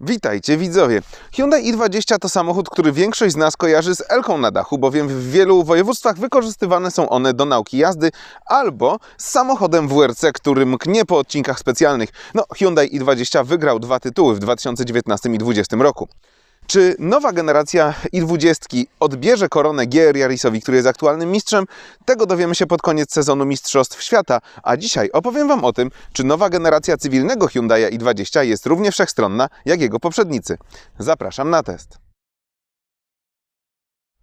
Witajcie widzowie. Hyundai i20 to samochód, który większość z nas kojarzy z Elką na dachu, bowiem w wielu województwach wykorzystywane są one do nauki jazdy albo z samochodem WRC, który mknie po odcinkach specjalnych. No, Hyundai i20 wygrał dwa tytuły w 2019 i 2020 roku. Czy nowa generacja i20 odbierze koronę GR Yarisowi, który jest aktualnym mistrzem? Tego dowiemy się pod koniec sezonu Mistrzostw Świata, a dzisiaj opowiem Wam o tym, czy nowa generacja cywilnego Hyundai i20 jest równie wszechstronna jak jego poprzednicy. Zapraszam na test.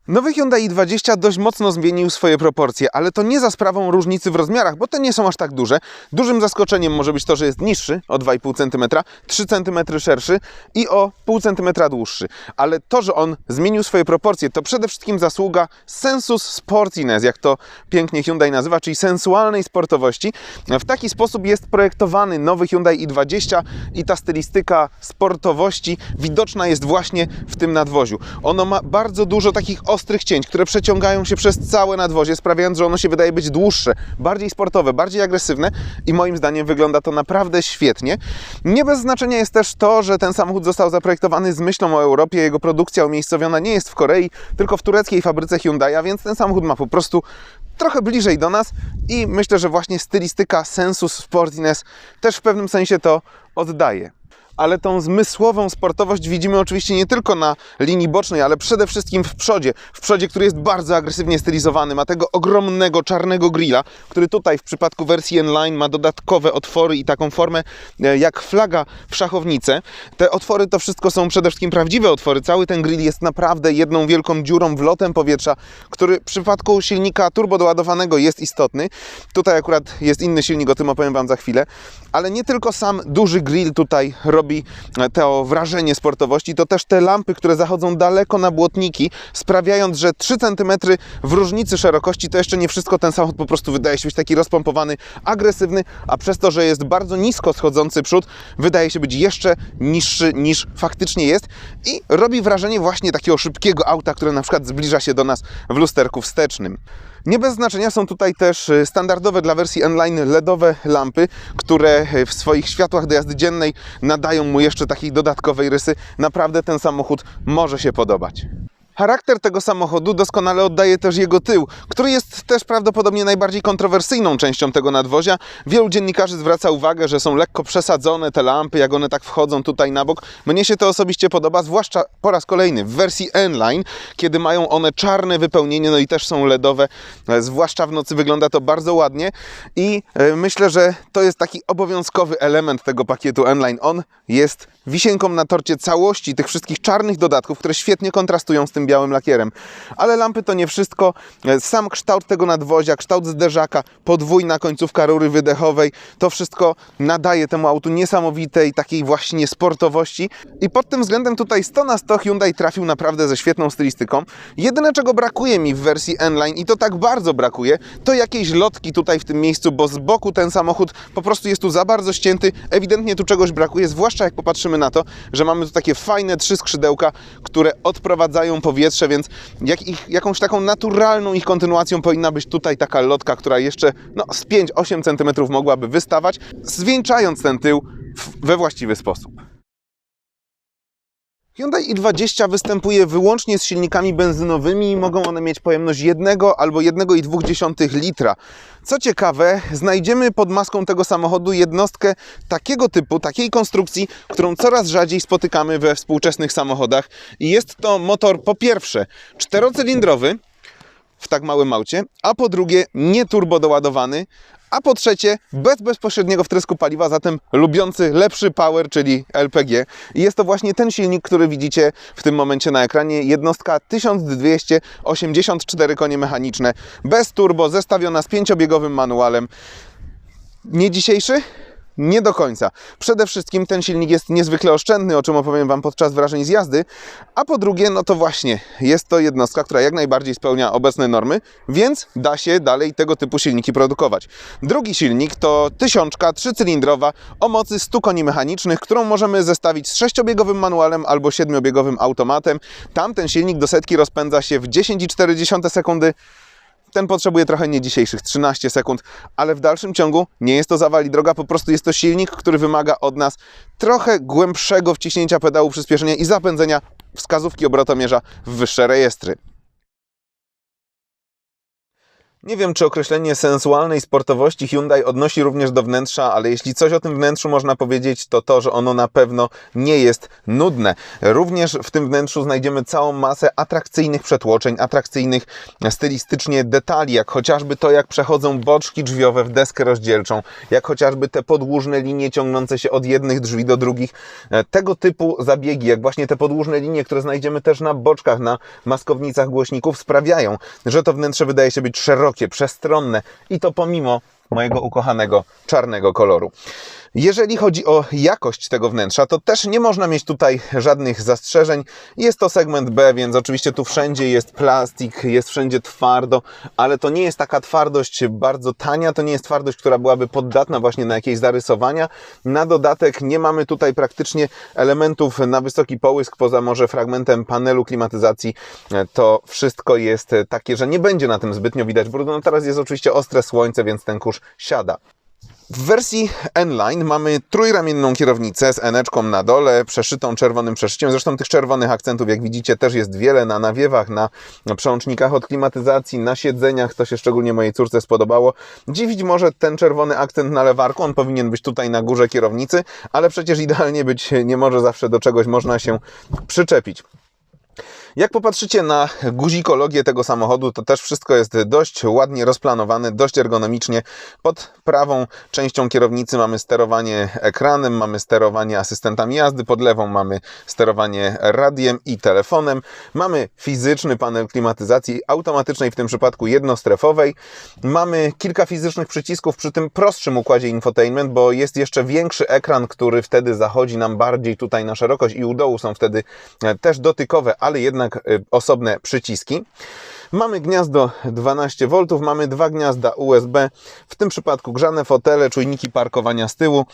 Nowy Hyundai i20 dość mocno zmienił swoje proporcje, ale to nie za sprawą różnicy w rozmiarach, bo te nie są aż tak duże. Dużym zaskoczeniem może być to, że jest niższy o 2,5 cm, 3 cm szerszy i o 0,5 cm dłuższy. Ale to, że on zmienił swoje proporcje, to przede wszystkim zasługa sensus sportiness, jak to pięknie Hyundai nazywa, czyli sensualnej sportowości. W taki sposób jest projektowany nowy Hyundai i20 i ta stylistyka sportowości widoczna jest właśnie w tym nadwoziu. Ono ma bardzo dużo takich ostrych cięć, które przeciągają się przez całe nadwozie, sprawiając, że ono się wydaje być dłuższe, bardziej sportowe, bardziej agresywne i moim zdaniem wygląda to naprawdę świetnie. Nie bez znaczenia jest też to, że ten samochód został zaprojektowany z myślą o Europie. Jego produkcja umiejscowiona nie jest w Korei, tylko w tureckiej fabryce Hyundai, a więc ten samochód ma po prostu trochę bliżej do nas i myślę, że właśnie stylistyka sensus sportiness też w pewnym sensie to oddaje ale tą zmysłową sportowość widzimy oczywiście nie tylko na linii bocznej, ale przede wszystkim w przodzie. W przodzie, który jest bardzo agresywnie stylizowany, ma tego ogromnego czarnego grilla, który tutaj w przypadku wersji N-Line ma dodatkowe otwory i taką formę e, jak flaga w szachownicę. Te otwory to wszystko są przede wszystkim prawdziwe otwory. Cały ten grill jest naprawdę jedną wielką dziurą, wlotem powietrza, który w przypadku silnika turbodoładowanego jest istotny. Tutaj akurat jest inny silnik, o tym opowiem Wam za chwilę. Ale nie tylko sam duży grill tutaj robi to wrażenie sportowości, to też te lampy, które zachodzą daleko na błotniki, sprawiając, że 3 cm w różnicy szerokości to jeszcze nie wszystko. Ten samochód po prostu wydaje się być taki rozpompowany, agresywny, a przez to, że jest bardzo nisko schodzący przód, wydaje się być jeszcze niższy niż faktycznie jest i robi wrażenie właśnie takiego szybkiego auta, które na przykład zbliża się do nas w lusterku wstecznym. Nie bez znaczenia są tutaj też y, standardowe dla wersji N-Line LEDowe lampy, które y, w swoich światłach do jazdy dziennej nadają mu jeszcze takiej dodatkowej rysy. Naprawdę ten samochód może się podobać. Charakter tego samochodu doskonale oddaje też jego tył, który jest też prawdopodobnie najbardziej kontrowersyjną częścią tego nadwozia. Wielu dziennikarzy zwraca uwagę, że są lekko przesadzone te lampy, jak one tak wchodzą tutaj na bok. Mnie się to osobiście podoba, zwłaszcza po raz kolejny w wersji N-Line, kiedy mają one czarne wypełnienie, no i też są LEDowe, e, zwłaszcza w nocy wygląda to bardzo ładnie i e, myślę, że to jest taki obowiązkowy element tego pakietu N-Line. On jest wisienką na torcie całości tych wszystkich czarnych dodatków, które świetnie kontrastują z tym białym lakierem. Ale lampy to nie wszystko. Sam kształt tego nadwozia, kształt zderzaka, podwójna końcówka rury wydechowej, to wszystko nadaje temu autu niesamowitej takiej właśnie sportowości. I pod tym względem tutaj 100 na 100 Hyundai trafił naprawdę ze świetną stylistyką. Jedyne czego brakuje mi w wersji N-Line i to tak bardzo brakuje, to jakieś lotki tutaj w tym miejscu, bo z boku ten samochód po prostu jest tu za bardzo ścięty. Ewidentnie tu czegoś brakuje, zwłaszcza jak popatrzymy na to, że mamy tu takie fajne trzy skrzydełka, które odprowadzają powietrze, więc jak ich, jakąś taką naturalną ich kontynuacją powinna być tutaj taka lotka, która jeszcze no, z 5-8 cm mogłaby wystawać, zwieńczając ten tył we właściwy sposób. Hyundai i20 występuje wyłącznie z silnikami benzynowymi i mogą one mieć pojemność 1 albo 1,2 litra. Co ciekawe, znajdziemy pod maską tego samochodu jednostkę takiego typu, takiej konstrukcji, którą coraz rzadziej spotykamy we współczesnych samochodach. I jest to motor po pierwsze czterocylindrowy, w tak małym aucie, a po drugie nie turbo doładowany, a po trzecie bez bezpośredniego wtrysku paliwa, zatem lubiący lepszy power, czyli LPG. I jest to właśnie ten silnik, który widzicie w tym momencie na ekranie. Jednostka 1284 konie mechaniczne, bez turbo, zestawiona z pięciobiegowym manualem. Nie dzisiejszy? Nie do końca. Przede wszystkim ten silnik jest niezwykle oszczędny, o czym opowiem Wam podczas wrażeń z jazdy, a po drugie, no to właśnie, jest to jednostka, która jak najbardziej spełnia obecne normy, więc da się dalej tego typu silniki produkować. Drugi silnik to tysiączka trzycylindrowa o mocy 100 koni mechanicznych, którą możemy zestawić z sześciobiegowym manualem albo siedmiobiegowym automatem. Tamten silnik do setki rozpędza się w 10,4 sekundy, ten potrzebuje trochę nie dzisiejszych 13 sekund, ale w dalszym ciągu nie jest to zawali droga, po prostu jest to silnik, który wymaga od nas trochę głębszego wciśnięcia pedału przyspieszenia i zapędzenia wskazówki obrotomierza w wyższe rejestry. Nie wiem, czy określenie sensualnej sportowości Hyundai odnosi również do wnętrza, ale jeśli coś o tym wnętrzu można powiedzieć, to to, że ono na pewno nie jest nudne. Również w tym wnętrzu znajdziemy całą masę atrakcyjnych przetłoczeń, atrakcyjnych stylistycznie detali, jak chociażby to, jak przechodzą boczki drzwiowe w deskę rozdzielczą, jak chociażby te podłużne linie ciągnące się od jednych drzwi do drugich. E, Tego typu zabiegi, jak właśnie te podłużne linie, które znajdziemy też na boczkach, na maskownicach głośników, sprawiają, że to wnętrze wydaje się być szerokie, przestronne i to pomimo mojego ukochanego czarnego koloru. Jeżeli chodzi o jakość tego wnętrza, to też nie można mieć tutaj żadnych zastrzeżeń. Jest to segment B, więc oczywiście tu wszędzie jest plastik, jest wszędzie twardo, ale to nie jest taka twardość bardzo tania, to nie jest twardość, która byłaby poddatna właśnie na jakieś zarysowania. Na dodatek nie mamy tutaj praktycznie elementów na wysoki połysk, poza może fragmentem panelu klimatyzacji. To wszystko jest takie, że nie będzie na tym zbytnio widać brudu. No teraz jest oczywiście ostre słońce, więc ten kurz siada. W wersji N-Line mamy trójramienną kierownicę z eneczką na dole, przeszytą czerwonym przeszyciem. Zresztą tych czerwonych akcentów, jak widzicie, też jest wiele na nawiewach, na przełącznikach od klimatyzacji, na siedzeniach. To się szczególnie mojej córce spodobało. Dziwić może ten czerwony akcent na lewarku, on powinien być tutaj na górze kierownicy, ale przecież idealnie być nie może zawsze do czegoś można się przyczepić. Jak popatrzycie na guzikologię tego samochodu, to też wszystko jest dość ładnie rozplanowane, dość ergonomicznie. Pod prawą częścią kierownicy mamy sterowanie ekranem, mamy sterowanie asystentami jazdy, pod lewą mamy sterowanie radiem i telefonem. Mamy fizyczny panel klimatyzacji automatycznej, w tym przypadku jednostrefowej. Mamy kilka fizycznych przycisków przy tym prostszym układzie infotainment, bo jest jeszcze większy ekran, który wtedy zachodzi nam bardziej tutaj na szerokość i u dołu są wtedy też dotykowe, ale jednak osobne przyciski. Mamy gniazdo 12V, mamy dwa gniazda USB, w tym przypadku grzane fotele, czujniki parkowania z tyłu.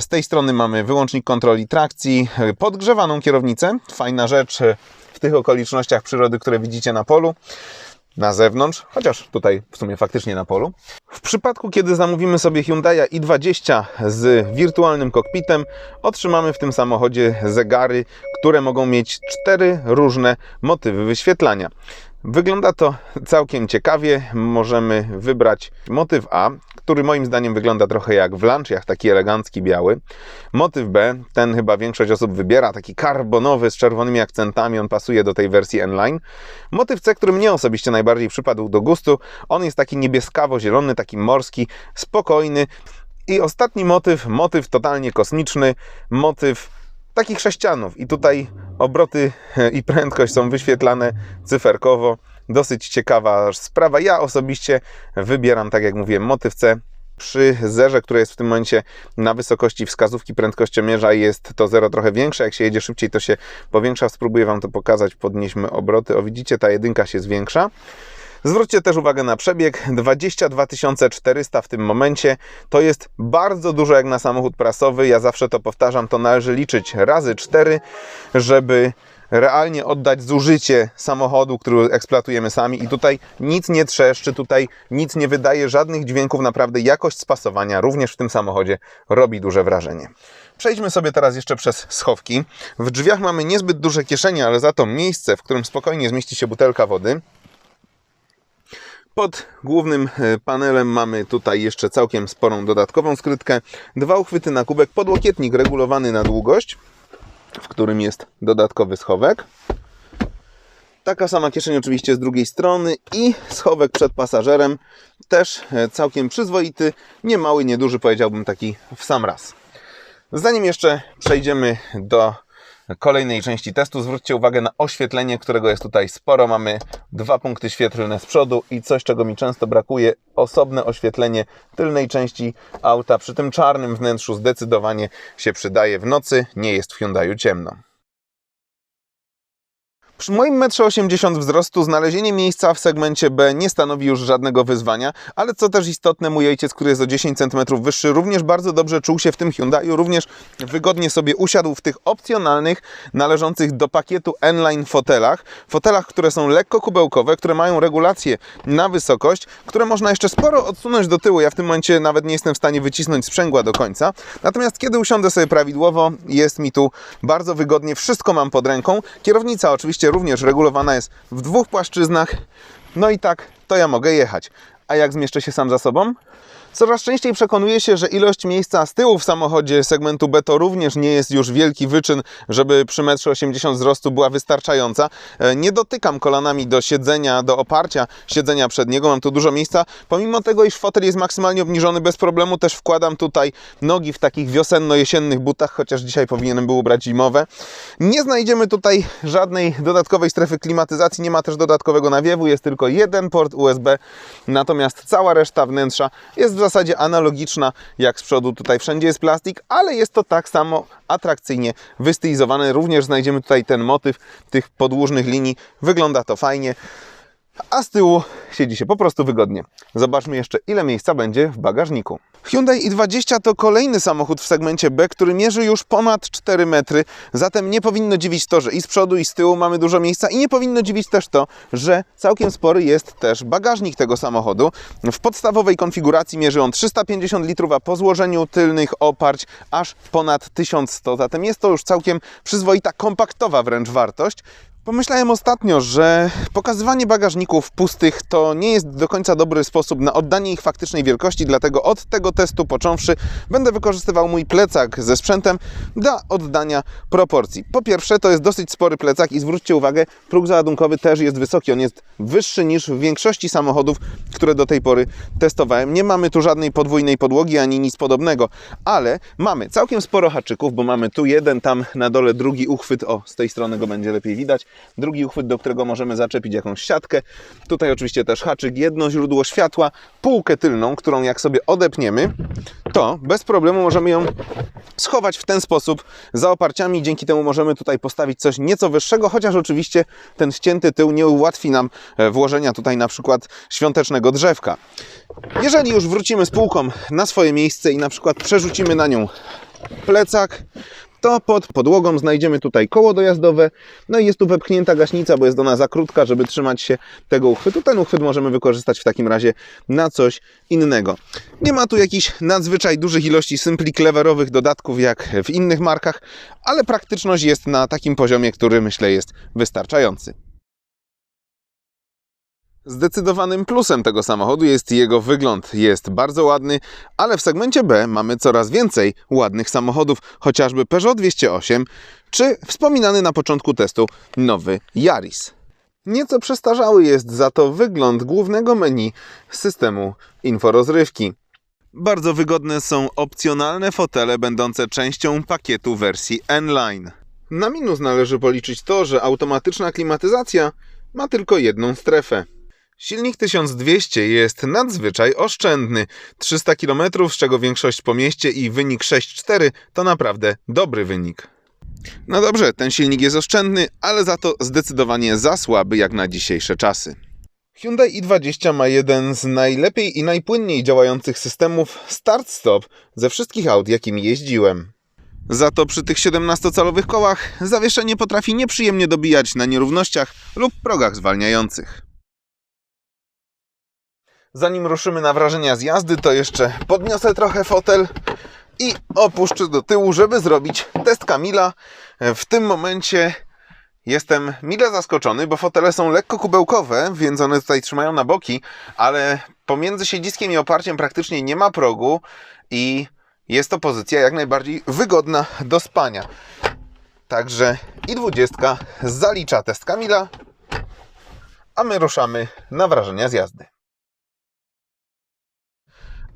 Z tej strony mamy wyłącznik kontroli trakcji, podgrzewaną kierownicę, fajna rzecz w tych okolicznościach przyrody, które widzicie na polu na zewnątrz, chociaż tutaj w sumie faktycznie na polu. W przypadku, kiedy zamówimy sobie Hyundai i20 z wirtualnym kokpitem, otrzymamy w tym samochodzie zegary, które mogą mieć cztery różne motywy wyświetlania. Wygląda to całkiem ciekawie. Możemy wybrać motyw A, który moim zdaniem wygląda trochę jak w lunchiach, taki elegancki biały. Motyw B, ten chyba większość osób wybiera, taki karbonowy z czerwonymi akcentami, on pasuje do tej wersji N-Line. Motyw C, który mnie osobiście najbardziej przypadł do gustu, on jest taki niebieskawo-zielony, taki morski, spokojny. I ostatni motyw, motyw totalnie kosmiczny, motyw takich sześcianów. I tutaj obroty i prędkość są wyświetlane cyferkowo. Dosyć ciekawa sprawa. Ja osobiście wybieram, tak jak mówiłem, motyw C. Przy zerze, które jest w tym momencie na wysokości wskazówki prędkościomierza, jest to zero trochę większe. Jak się jedzie szybciej, to się powiększa. Spróbuję Wam to pokazać. Podnieśmy obroty. O, widzicie, ta jedynka się zwiększa. Zwróćcie też uwagę na przebieg 22 400 w tym momencie. To jest bardzo dużo jak na samochód prasowy. Ja zawsze to powtarzam, to należy liczyć razy 4, żeby realnie oddać zużycie samochodu, który eksploatujemy sami i tutaj nic nie trzeszczy, tutaj nic nie wydaje żadnych dźwięków, naprawdę jakość spasowania również w tym samochodzie robi duże wrażenie. Przejdźmy sobie teraz jeszcze przez schowki. W drzwiach mamy niezbyt duże kieszenie, ale za to miejsce, w którym spokojnie zmieści się butelka wody. Pod głównym e, panelem mamy tutaj jeszcze całkiem sporą dodatkową skrytkę. Dwa uchwyty na kubek, podłokietnik regulowany na długość, w którym jest dodatkowy schowek. Taka sama kieszeń oczywiście z drugiej strony i schowek przed pasażerem. Też e, całkiem przyzwoity, nie mały, nieduży, powiedziałbym taki w sam raz. Zanim jeszcze przejdziemy do kolejnej części testu. Zwróćcie uwagę na oświetlenie, którego jest tutaj sporo. Mamy dwa punkty świetlne z przodu i coś, czego mi często brakuje, osobne oświetlenie tylnej części auta. Przy tym czarnym wnętrzu zdecydowanie się przydaje w nocy. Nie jest w Hyundaiu ciemno. Przy moim 1,80 m wzrostu znalezienie miejsca w segmencie B nie stanowi już żadnego wyzwania, ale co też istotne, mój ojciec, który jest o 10 cm wyższy, również bardzo dobrze czuł się w tym Hyundaiu, również wygodnie sobie usiadł w tych opcjonalnych, należących do pakietu N-Line fotelach. Fotelach, które są lekko kubełkowe, które mają regulację na wysokość, które można jeszcze sporo odsunąć do tyłu. Ja w tym momencie nawet nie jestem w stanie wycisnąć sprzęgła do końca. Natomiast kiedy usiądę sobie prawidłowo, jest mi tu bardzo wygodnie, wszystko mam pod ręką. Kierownica oczywiście również regulowana jest w dwóch płaszczyznach. No i tak, to ja mogę jechać. A jak zmieszczę się sam za sobą? Coraz częściej przekonuję się, że ilość miejsca z tyłu w samochodzie segmentu B to również nie jest już wielki wyczyn, żeby przy 1,80 m wzrostu była wystarczająca. E, Nie dotykam kolanami do siedzenia, do oparcia siedzenia przedniego, mam tu dużo miejsca. Pomimo tego, iż fotel jest maksymalnie obniżony bez problemu, też wkładam tutaj nogi w takich wiosenno-jesiennych butach, chociaż dzisiaj powinienem był ubrać zimowe. Nie znajdziemy tutaj żadnej dodatkowej strefy klimatyzacji, nie ma też dodatkowego nawiewu, jest tylko jeden port USB, natomiast cała reszta wnętrza jest zasadzie analogiczna jak z przodu, tutaj wszędzie jest plastik, ale jest to tak samo atrakcyjnie wystylizowane. Również znajdziemy tutaj ten motyw tych podłużnych linii, wygląda to fajnie. A z tyłu siedzi się po prostu wygodnie. Zobaczmy jeszcze, ile miejsca będzie w bagażniku. Hyundai i20 to kolejny samochód w segmencie B, który mierzy już ponad 4 metry, zatem nie powinno dziwić to, że i z przodu i z tyłu mamy dużo miejsca i nie powinno dziwić też to, że całkiem spory jest też bagażnik tego samochodu. W podstawowej konfiguracji mierzy on 350 litrów, a po złożeniu tylnych oparć aż ponad 1100, zatem jest to już całkiem przyzwoita, kompaktowa wręcz wartość. Pomyślałem ostatnio, że pokazywanie bagażników pustych to nie jest do końca dobry sposób na oddanie ich faktycznej wielkości, dlatego od tego testu począwszy będę wykorzystywał mój plecak ze sprzętem dla oddania proporcji. Po pierwsze, to jest dosyć spory plecak i zwróćcie uwagę, próg załadunkowy też jest wysoki. On jest wyższy niż w większości samochodów, które do tej pory testowałem. Nie mamy tu żadnej podwójnej podłogi ani nic podobnego, ale mamy całkiem sporo haczyków, bo mamy tu jeden, tam na dole drugi uchwyt. O, z tej strony go będzie lepiej widać drugi uchwyt, do którego możemy zaczepić jakąś siatkę. Tutaj oczywiście też haczyk, jedno źródło światła, półkę tylną, którą jak sobie odepniemy, to bez problemu możemy ją schować w ten sposób za oparciami. Dzięki temu możemy tutaj postawić coś nieco wyższego, chociaż oczywiście ten ścięty tył nie ułatwi nam e, włożenia tutaj na przykład świątecznego drzewka. Jeżeli już wrócimy z półką na swoje miejsce i na przykład przerzucimy na nią plecak, to pod podłogą znajdziemy tutaj koło dojazdowe, no i jest tu wepchnięta gaśnica, bo jest ona za krótka, żeby trzymać się tego uchwytu. Ten uchwyt możemy wykorzystać w takim razie na coś innego. Nie ma tu jakichś nadzwyczaj dużych ilości sympli cleverowych dodatków jak w innych markach, ale praktyczność jest na takim poziomie, który myślę jest wystarczający. Zdecydowanym plusem tego samochodu jest jego wygląd. Jest bardzo ładny, ale w segmencie B mamy coraz więcej ładnych samochodów, chociażby Peugeot 208 czy wspominany na początku testu nowy Yaris. Nieco przestarzały jest za to wygląd głównego menu systemu inforozrywki. Bardzo wygodne są opcjonalne fotele będące częścią pakietu wersji N-Line. Na minus należy policzyć to, że automatyczna klimatyzacja ma tylko jedną strefę. Silnik 1200 jest nadzwyczaj oszczędny. 300 km, z czego większość po mieście i wynik 6,4 to naprawdę dobry wynik. No dobrze, ten silnik jest oszczędny, ale za to zdecydowanie za słaby jak na dzisiejsze czasy. Hyundai i20 ma jeden z najlepiej i najpłynniej działających systemów start-stop ze wszystkich aut, jakimi jeździłem. Za to przy tych 17-calowych kołach zawieszenie potrafi nieprzyjemnie dobijać na nierównościach lub progach zwalniających. Zanim ruszymy na wrażenia z jazdy, to jeszcze podniosę trochę fotel i opuszczę do tyłu, żeby zrobić test Kamila. W tym momencie jestem mile zaskoczony, bo fotele są lekko kubełkowe, więc one tutaj trzymają na boki, ale pomiędzy siedziskiem i oparciem praktycznie nie ma progu i jest to pozycja jak najbardziej wygodna do spania. Także i 20 zalicza test Kamila, a my ruszamy na wrażenia z jazdy.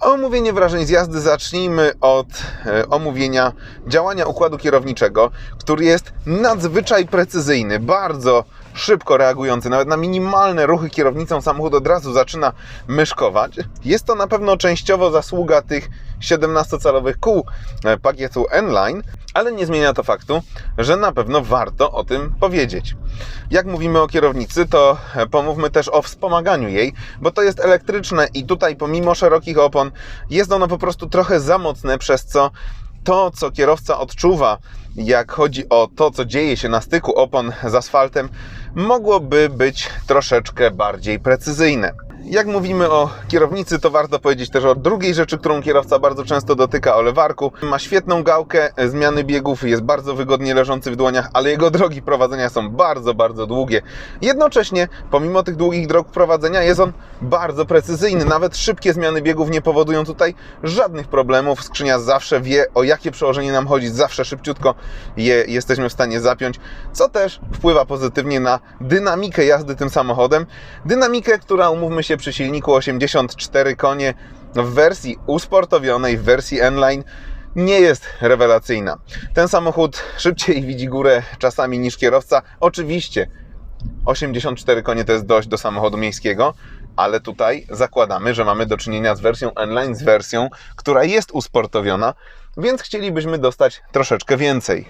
Omówienie wrażeń z jazdy zacznijmy od e, omówienia działania układu kierowniczego, który jest nadzwyczaj precyzyjny, bardzo szybko reagujący, nawet na minimalne ruchy kierownicą samochód od razu zaczyna myszkować. Jest to na pewno częściowo zasługa tych 17-calowych kół e, pakietu N-Line, ale nie zmienia to faktu, że na pewno warto o tym powiedzieć. Jak mówimy o kierownicy, to e, pomówmy też o wspomaganiu jej, bo to jest elektryczne i tutaj pomimo szerokich opon jest ono po prostu trochę za mocne, przez co to, co kierowca odczuwa, jak chodzi o to, co dzieje się na styku opon z asfaltem, mogłoby być troszeczkę bardziej precyzyjne. Jak mówimy o kierownicy, to warto powiedzieć też o drugiej rzeczy, którą kierowca bardzo często dotyka, o lewarku. Ma świetną gałkę zmiany biegów, jest bardzo wygodnie leżący w dłoniach, ale jego drogi prowadzenia są bardzo, bardzo długie. Jednocześnie, pomimo tych długich drog prowadzenia, jest on bardzo precyzyjny. Nawet szybkie zmiany biegów nie powodują tutaj żadnych problemów. Skrzynia zawsze wie, o jakie przełożenie nam chodzi, zawsze szybciutko je jesteśmy w stanie zapiąć, co też wpływa pozytywnie na dynamikę jazdy tym samochodem. Dynamikę, która umówmy się przy silniku 84 konie w wersji usportowionej, w wersji N-Line nie jest rewelacyjna. Ten samochód szybciej widzi górę czasami niż kierowca. Oczywiście 84 konie to jest dość do samochodu miejskiego, ale tutaj zakładamy, że mamy do czynienia z wersją N-Line, z wersją, która jest usportowiona, więc chcielibyśmy dostać troszeczkę więcej.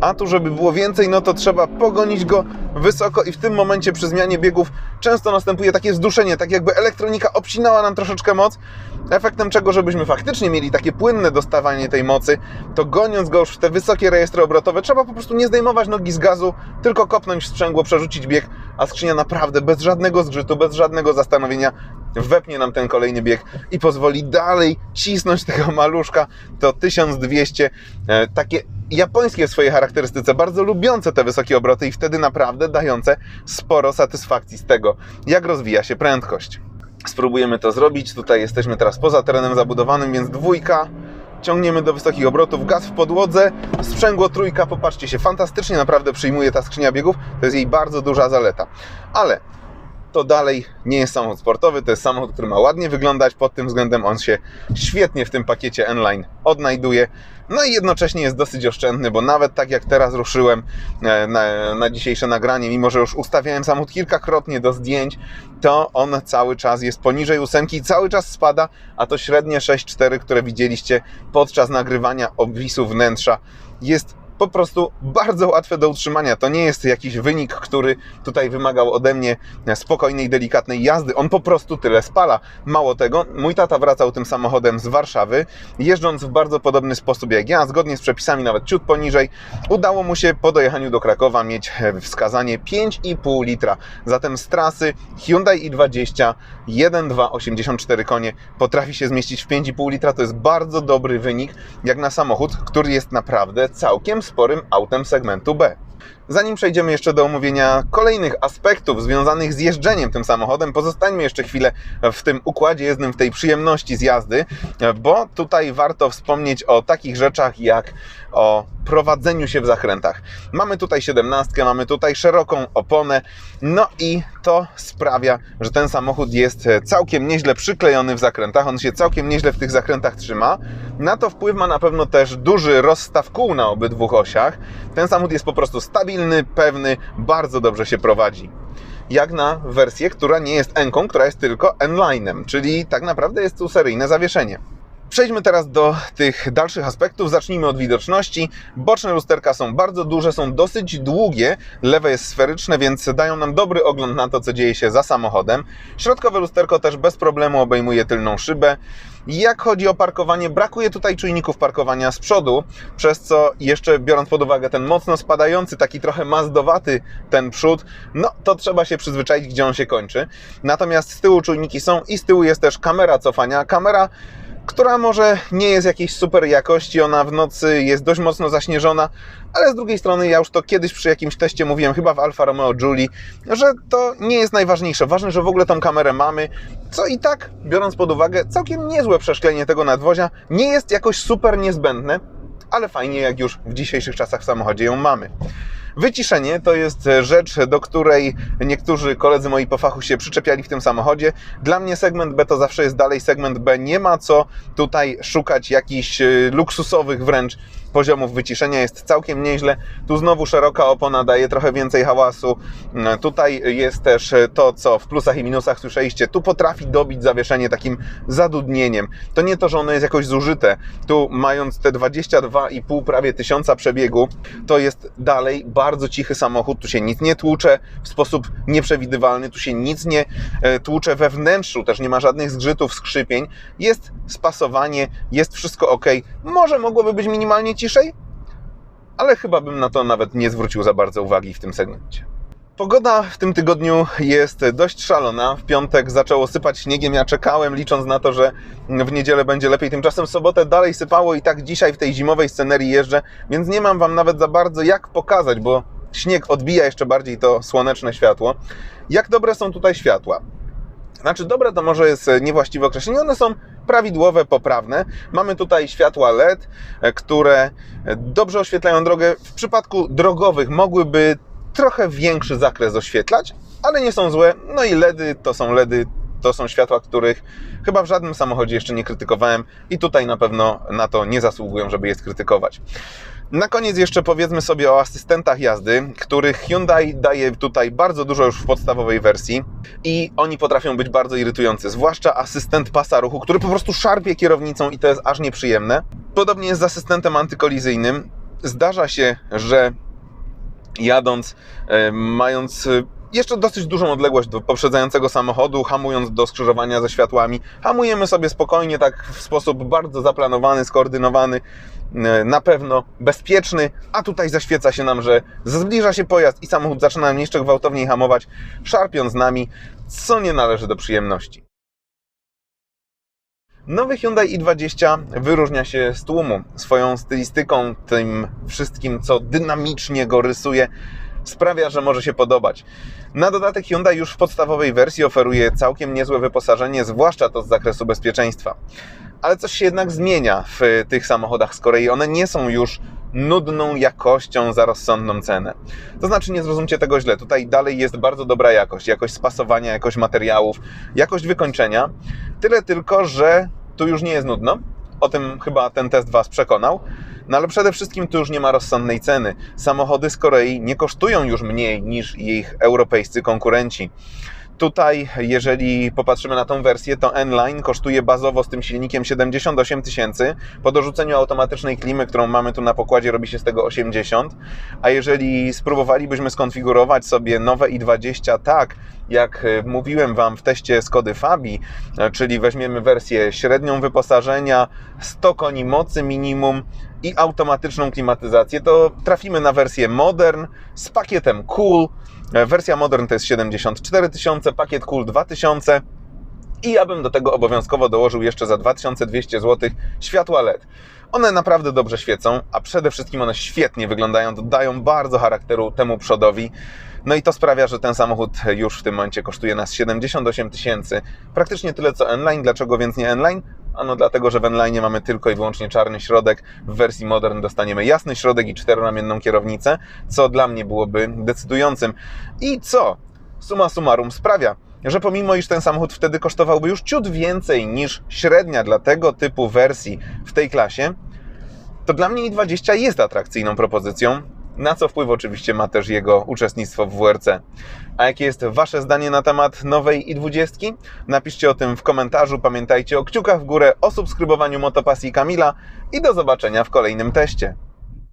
A tu, żeby było więcej, no to trzeba pogonić go wysoko i w tym momencie przy zmianie biegów często następuje takie zduszenie, tak jakby elektronika obcinała nam troszeczkę moc, efektem czego, żebyśmy faktycznie mieli takie płynne dostawanie tej mocy, to goniąc go już w te wysokie rejestry obrotowe, trzeba po prostu nie zdejmować nogi z gazu, tylko kopnąć w sprzęgło, przerzucić bieg, a skrzynia naprawdę bez żadnego zgrzytu, bez żadnego zastanowienia wepnie nam ten kolejny bieg i pozwoli dalej cisnąć tego maluszka. To 1200, e, takie japońskie w swojej charakterystyce, bardzo lubiące te wysokie obroty i wtedy naprawdę dające sporo satysfakcji z tego, jak rozwija się prędkość. Spróbujemy to zrobić. Tutaj jesteśmy teraz poza terenem zabudowanym, więc dwójka. Ciągniemy do wysokich obrotów, gaz w podłodze, sprzęgło trójka, popatrzcie się, fantastycznie naprawdę przyjmuje ta skrzynia biegów, to jest jej bardzo duża zaleta. Ale to dalej nie jest samochód sportowy, to jest samochód, który ma ładnie wyglądać, pod tym względem on się świetnie w tym pakiecie N-Line odnajduje. No i jednocześnie jest dosyć oszczędny, bo nawet tak jak teraz ruszyłem e, na, na dzisiejsze nagranie, mimo że już ustawiałem samochód kilkakrotnie do zdjęć, to on cały czas jest poniżej ósemki i cały czas spada, a to średnie 6,4, które widzieliście podczas nagrywania obwisu wnętrza jest po prostu bardzo łatwe do utrzymania. To nie jest jakiś wynik, który tutaj wymagał ode mnie spokojnej, delikatnej jazdy. On po prostu tyle spala. Mało tego, mój tata wracał tym samochodem z Warszawy, jeżdżąc w bardzo podobny sposób jak ja, zgodnie z przepisami, nawet ciut poniżej. Udało mu się po dojechaniu do Krakowa mieć wskazanie 5,5 litra. Zatem z trasy Hyundai i20 1,284 konie potrafi się zmieścić w 5,5 litra. To jest bardzo dobry wynik, jak na samochód, który jest naprawdę całkiem sporym autem segmentu B. Zanim przejdziemy jeszcze do omówienia kolejnych aspektów związanych z jeżdżeniem tym samochodem, pozostańmy jeszcze chwilę w tym układzie jezdnym, w tej przyjemności z jazdy, bo tutaj warto wspomnieć o takich rzeczach jak o prowadzeniu się w zakrętach. Mamy tutaj 17, mamy tutaj szeroką oponę, no i to sprawia, że ten samochód jest całkiem nieźle przyklejony w zakrętach, on się całkiem nieźle w tych zakrętach trzyma. Na to wpływ ma na pewno też duży rozstaw kół na obydwu osiach. Ten samochód jest po prostu stabilny, pewny, bardzo dobrze się prowadzi jak na wersję, która nie jest N-ką, która jest tylko N-Line'em, czyli tak naprawdę jest tu seryjne zawieszenie. Przejdźmy teraz do tych dalszych aspektów. Zacznijmy od widoczności. Boczne lusterka są bardzo duże, są dosyć długie. Lewe jest sferyczne, więc dają nam dobry ogląd na to, co dzieje się za samochodem. Środkowe lusterko też bez problemu obejmuje tylną szybę. Jak chodzi o parkowanie, brakuje tutaj czujników parkowania z przodu, przez co jeszcze biorąc pod uwagę ten mocno spadający, taki trochę mazdowaty ten przód, no to trzeba się przyzwyczaić, gdzie on się kończy. Natomiast z tyłu czujniki są i z tyłu jest też kamera cofania. Kamera która może nie jest jakiejś super jakości, ona w nocy jest dość mocno zaśnieżona, ale z drugiej strony ja już to kiedyś przy jakimś teście mówiłem, chyba w Alfa Romeo Julie, że to nie jest najważniejsze. Ważne, że w ogóle tą kamerę mamy, co i tak, biorąc pod uwagę całkiem niezłe przeszklenie tego nadwozia, nie jest jakoś super niezbędne, ale fajnie jak już w dzisiejszych czasach w samochodzie ją mamy. Wyciszenie to jest rzecz, do której niektórzy koledzy moi po fachu się przyczepiali w tym samochodzie. Dla mnie segment B to zawsze jest dalej segment B. Nie ma co tutaj szukać jakichś e, luksusowych wręcz poziomów wyciszenia jest całkiem nieźle. Tu znowu szeroka opona daje trochę więcej hałasu. Mm, Tutaj jest też to, co w plusach i minusach słyszeliście. Tu potrafi dobić zawieszenie takim zadudnieniem. To nie to, że ono jest jakoś zużyte. Tu mając te 22,5 prawie tysiąca przebiegu, to jest dalej bardzo cichy samochód. Tu się nic nie tłucze w sposób nieprzewidywalny, tu się nic nie e, tłucze we wnętrzu, też nie ma żadnych zgrzytów, skrzypień. Jest spasowanie, jest wszystko ok. Może mogłoby być minimalnie ciszej, ale chyba bym na to nawet nie zwrócił za bardzo uwagi w tym segmencie. Pogoda w tym tygodniu jest dość szalona. W piątek zaczęło sypać śniegiem. Ja czekałem, licząc na to, że w niedzielę będzie lepiej. Tymczasem w sobotę dalej sypało i tak dzisiaj w tej zimowej scenerii jeżdżę, więc nie mam Wam nawet za bardzo jak pokazać, bo śnieg odbija jeszcze bardziej to słoneczne światło. Jak dobre są tutaj światła? Znaczy, dobre to może jest niewłaściwe określenie, one są prawidłowe, poprawne. Mamy tutaj światła LED, które dobrze oświetlają drogę. W przypadku drogowych mogłyby trochę większy zakres oświetlać, ale nie są złe. No i LEDy to są LEDy, to są światła, których chyba w żadnym samochodzie jeszcze nie krytykowałem i tutaj na pewno na to nie zasługują, żeby je skrytykować. Na koniec jeszcze powiedzmy sobie o asystentach jazdy, których Hyundai daje tutaj bardzo dużo już w podstawowej wersji i oni potrafią być bardzo irytujący, zwłaszcza asystent pasa ruchu, który po prostu szarpie kierownicą i to jest aż nieprzyjemne. Podobnie jest z asystentem antykolizyjnym. Zdarza się, że jadąc, e, mając e, jeszcze dosyć dużą odległość do poprzedzającego samochodu, hamując do skrzyżowania ze światłami, hamujemy sobie spokojnie, tak w sposób bardzo zaplanowany, skoordynowany, e, na pewno bezpieczny, a tutaj zaświeca się nam, że zbliża się pojazd i samochód zaczyna jeszcze gwałtowniej hamować, szarpiąc nami, co nie należy do przyjemności. Nowy Hyundai i20 wyróżnia się z tłumu. Swoją stylistyką, tym wszystkim, co dynamicznie go rysuje, sprawia, że może się podobać. Na dodatek Hyundai już w podstawowej wersji oferuje całkiem niezłe wyposażenie, zwłaszcza to z zakresu bezpieczeństwa. Ale coś się jednak zmienia w tych samochodach z kolei. One nie są już nudną jakością za rozsądną cenę. To znaczy, nie zrozumcie tego źle. Tutaj dalej jest bardzo dobra jakość. Jakość spasowania, jakość materiałów, jakość wykończenia. Tyle tylko, że tu już nie jest nudno. O tym chyba ten test Was przekonał. No ale przede wszystkim tu już nie ma rozsądnej ceny. Samochody z Korei nie kosztują już mniej niż ich europejscy konkurenci. Tutaj, jeżeli popatrzymy na tą wersję, to N-Line kosztuje bazowo z tym silnikiem 78 tysięcy. Po dorzuceniu automatycznej klimy, którą mamy tu na pokładzie, robi się z tego 80. A jeżeli spróbowalibyśmy skonfigurować sobie nowe i20 tak, jak mówiłem Wam w teście Skody Fabi, czyli weźmiemy wersję średnią wyposażenia, 100 koni mocy minimum i automatyczną klimatyzację, to trafimy na wersję Modern z pakietem Cool, Wersja Modern to jest 74 tysiące, pakiet Cool 2000 i ja bym do tego obowiązkowo dołożył jeszcze za 2200 zł światła LED. One naprawdę dobrze świecą, a przede wszystkim one świetnie wyglądają, dodają bardzo charakteru temu przodowi. No i to sprawia, że ten samochód już w tym momencie kosztuje nas 78 tysięcy, praktycznie tyle co N-Line. Dlaczego więc nie N-Line? Ano dlatego, że w N-Line mamy tylko i wyłącznie czarny środek. W wersji Modern dostaniemy jasny środek i czteronamienną kierownicę, co dla mnie byłoby decydującym. I co? Suma summarum sprawia, że pomimo iż ten samochód wtedy kosztowałby już ciut więcej niż średnia dla tego typu wersji w tej klasie, to dla mnie i20 jest atrakcyjną propozycją, na co wpływ oczywiście ma też jego uczestnictwo w WRC. A jakie jest Wasze zdanie na temat nowej i20? Napiszcie o tym w komentarzu. Pamiętajcie o kciukach w górę, o subskrybowaniu Motopasji Kamila i do zobaczenia w kolejnym teście.